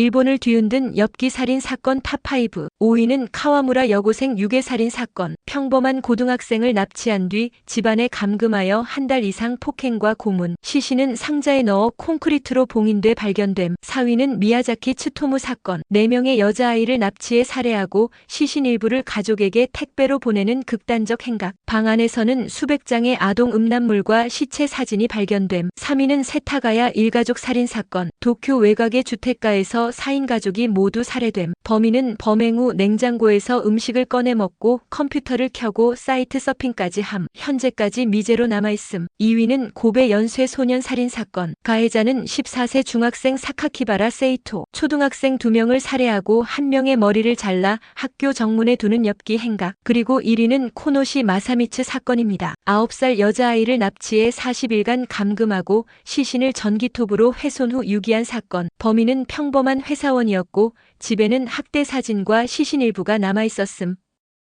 일본을 뒤흔든 엽기 살인 사건 탑5. 5위는 카와무라 여고생 유괴 살인 사건. 평범한 고등학생을 납치한 뒤 집안에 감금하여 한 달 이상 폭행과 고문. 시신은 상자에 넣어 콘크리트로 봉인돼 발견됨. 4위는 미야자키 츠토무 사건. 4명의 여자아이를 납치해 살해하고 시신 일부를 가족에게 택배로 보내는 극단적 행각. 방 안에서는 수백 장의 아동 음란물과 시체 사진이 발견됨. 3위는 세타가야 일가족 살인 사건. 도쿄 외곽의 주택가에서 4인 가족이 모두 살해됨. 범인은 범행 후 냉장고에서 음식을 꺼내 먹고 컴퓨터를 켜고 사이트 서핑까지 함. 현재까지 미제로 남아있음. 2위는 고베 연쇄 소년 살인 사건. 가해자는 14세 중학생 사카키바라 세이토. 초등학생 2명을 살해하고 1명의 머리를 잘라 학교 정문에 두는 엽기 행각. 그리고 1위는 코노시 마사미츠 사건입니다. 9살 여자아이를 납치해 40일간 감금하고 시신을 전기톱으로 훼손 후 유기한 사건. 범인은 평범한 회사원이었고 집에는 학대 사진과 시신 일부가 남아 있었음.